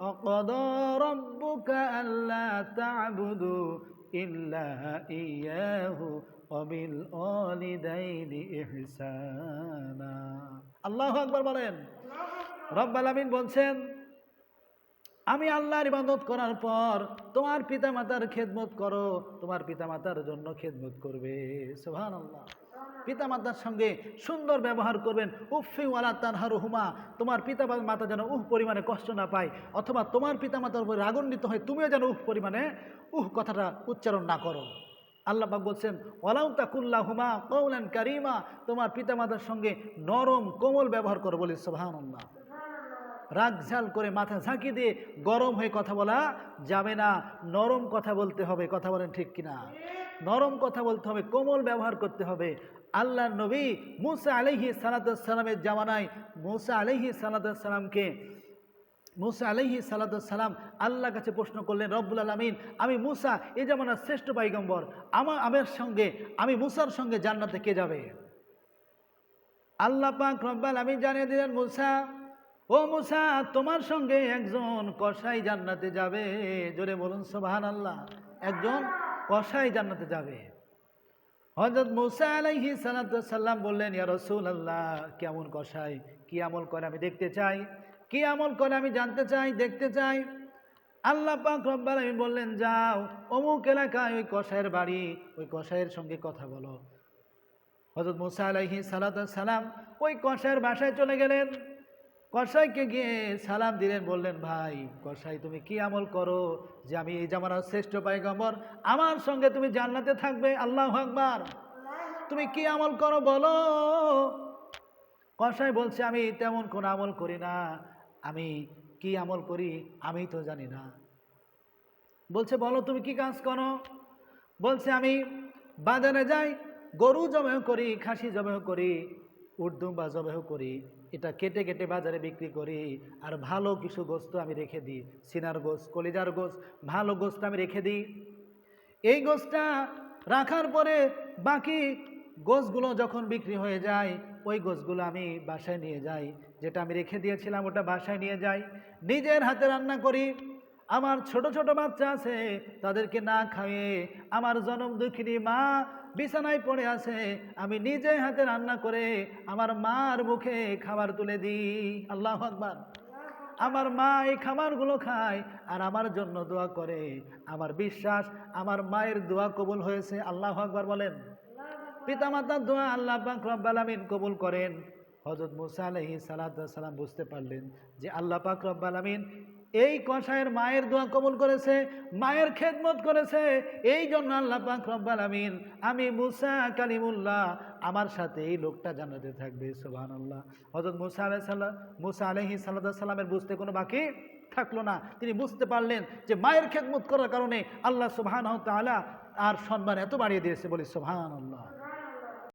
وقضى ربك ألا تعبدوا إلا إياه وبالوالدين إحسانا আল্লাহ আকবার বলেন রব্বাল আমিন বলছেন আমি আল্লাহর ইবাদত করার পর তোমার পিতামাতার খেদমত করো, তোমার পিতামাতার জন্য খেদমত করবে। সুহান আল্লাহ পিতামাতার সঙ্গে সুন্দর ব্যবহার করবেন। উফি ওয়ালা তানহার হুমা তোমার পিতা মাতা যেন উহ পরিমাণে কষ্ট না পায়, অথবা তোমার পিতামাতার উপর রাগান্বিত হয় তুমিও যেন উহ পরিমাণে উহ কথাটা উচ্চারণ না করো। আল্লাহ পাক বলছেন, ওয়ালাউ তাকুল্লা হুমা কৌলান কারিমা তোমার পিতামাতার সঙ্গে নরম কোমল ব্যবহার করো বলে, সুবহানাল্লাহ। রাগ ঝাল করে মাথা ঝাঁকি দিয়ে গরম হয়ে কথা বলা যাবে না। নরম কথা বলতে হবে, কথা বলেন ঠিক কিনা? নরম কথা বলতে হবে, কোমল ব্যবহার করতে হবে। আল্লাহ নবী মুসা আলহি সালাতামের জামানায় মুসা আলহি সালাতামকে মুসা আলহি সালাতাম আল্লাহর কাছে প্রশ্ন করলেন, রব্বুল আলমিন, আমি মুসা, এ জামানার শ্রেষ্ঠ পাইগম্বর আমার আমার সঙ্গে, আমি মুসার সঙ্গে জান্নাতে কে যাবে? আল্লাহ পাক রব্বাল আমি জানিয়ে দিলেন, মুসা ও মুসা, তোমার সঙ্গে একজন কসাই জান্নাতে যাবে। জোরে বলুন সোবাহান আল্লাহ একজন কসাই জান্নাতে যাবে। হজরত মুসা আলাইহি সাল্লাম বললেন, ইয়া রসুল আল্লাহ কেমন কসাই? কি আমল করে আমি দেখতে চাই? কি আমল করে আমি জানতে চাই, দেখতে চাই? আল্লাহ পাক রব্বাল আমি বললেন, যাও, অমুক এলাকায় ওই কসাইয়ের বাড়ি, ওই কসাইয়ের সঙ্গে কথা বলো। হজরত মুসা আলাইহি সালাম ওই কসাইয়ের বাসায় চলে গেলেন। কসাইকে গিয়ে সালাম দিলেন, বললেন, ভাই, কসাই, তুমি কি আমল করো যে আমি এই জামানার শ্রেষ্ঠ পাইগম্বর আমার সঙ্গে তুমি জান্নাতে থাকবে, আল্লাহ আকবার। তুমি কি আমল করো বলো? কসাই বলছে, আমি তেমন কোনো আমল করি না। আমি কি আমল করি আমি তো জানি না। বলছে, বলো, তুমি কি কাজ করো? বলছে, আমি বাজারে যাই, গরু জবেহ করি, খাসি জবেহ করি উর্দু বা জবেহ করি, এটা কেটে কেটে বাজারে বিক্রি করি, আর ভালো কিছু গোস্ত আমি রেখে দিই, সিনার গোস কলিজার গোস ভালো গোস্ত আমি রেখে দিই। এই গোসটা রাখার পরে বাকি গোসগুলো যখন বিক্রি হয়ে যায়, ওই গোসগুলো আমি বাসায় নিয়ে যাই, যেটা আমি রেখে দিয়েছিলাম ওটা বাসায় নিয়ে যাই, নিজের হাতে রান্না করি। আমার ছোট ছোট বাচ্চা আছে, তাদেরকে না খাইয়ে আমার জনম দুঃখিনী মা বিছানায় পড়ে আছে, আমি নিজে হাতে রান্না করে আমার মার মুখে খাবার তুলে দিই। আল্লাহ আকবার। আমার মা এই খাবারগুলো খায় আর আমার জন্য দোয়া করে। আমার বিশ্বাস, আমার মায়ের দোয়া কবুল হয়েছে। আল্লাহ আকবার বলেন। পিতামাতার দোয়া আল্লাহ পাক কবুল করেন। হজরত মুসা আলহি সালাম বুঝতে পারলেন যে আল্লাহ পাক রব্বাল আমিন এই কষায়ের মায়ের দোয়া কবুল করেছে, মায়ের খেদমত করেছে। এই জন্য আল্লাহ পাক রব্বাল আমিন আমি মুসা কালিমুল্লাহ, আমার সাথে এই লোকটা জানাতে থাকবে সোহান আল্লাহ হজরত মুসা আলাই সাল্লাহ মুসা আলহি সাল্লাহ সাল্লামের বুঝতে কোনো বাকি থাকল না। তিনি বুঝতে পারলেন যে মায়ের খেদমত করার কারণে আল্লাহ সুবহান তাআলা আর সম্মান এত বাড়িয়ে দিয়েছে বলি আল্লাহ